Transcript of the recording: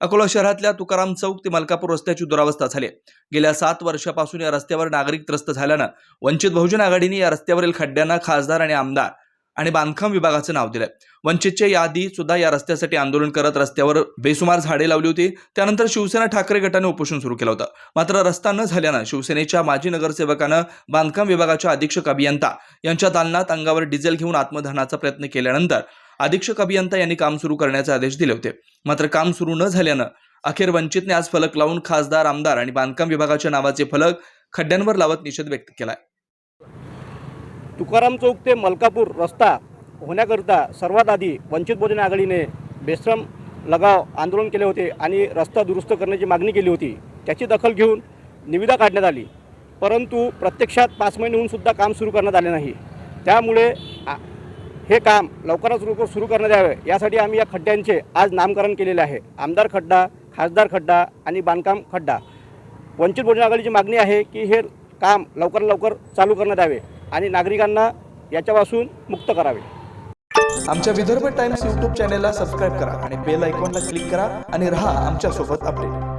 अकोला शहरातल्या तुकाराम चौक ते मलकापूर रस्त्याची दुरावस्था झाली. गेल्या सात वर्षापासून या रस्त्यावर नागरिक त्रस्त झाल्यानं वंचित बहुजन आघाडीने या रस्त्यावरील खड्ड्यांना खासदार आणि आमदार आणि बांधकाम विभागाचं नाव दिलंय. वंचितच्या यादी सुद्धा या रस्त्यासाठी आंदोलन करत रस्त्यावर बेसुमार झाडे लावली होती. त्यानंतर शिवसेना ठाकरे गटाने उपोषण सुरू केलं होतं. मात्र रस्ता न झाल्यानं शिवसेनेच्या माजी नगरसेवकानं बांधकाम विभागाच्या अधीक्षक अभियंता यांच्या दालनात अंगावर डिझेल घेऊन आत्मदहनाचा प्रयत्न केल्यानंतर अधीक्षक अभियंता यांनी काम सुरू करण्याचे आदेश दिले होते. मात्र काम सुरू न झाल्यानं अखेर वंचितने आज फलक लावून खासदार आमदार आणि बांधकाम विभागाच्या नावाचे फलक खड्ड्यांवर लावत निषेध व्यक्त केलाय. तुकाराम चौक ते मलकापूर रस्ता होण्याकरिता सर्वात आधी वंचित बहुजन आघाडीने बेश्रम लगाव आंदोलन केले होते आणि रस्ता दुरुस्त करण्याची मागणी केली होती. त्याची दखल घेऊन निविदा काढण्यात आली. परंतु प्रत्यक्षात पाच महिने होऊन सुद्धा काम सुरू करण्यात आले नाही. त्यामुळे हे काम लवकरात लवकर सुरू करण्यात यावे. यासाठी आम्ही या खड्ड्यांचे आज नामकरण केलेले आहे. आमदार खड्डा खासदार खड्डा आणि बांधकाम खड्डा. वंचित बहुजन आघाडीची मागणी आहे की हे काम लवकरात लवकर चालू करण्यात यावे आणि नागरिकांना याच्यापासून मुक्त करावे. आमच्या विदर्भ टाइम्स यूट्यूब चॅनेलला सबस्क्राईब करा आणि बेल आयकॉनला क्लिक करा आणि रहा आमच्यासोबत अपडेट.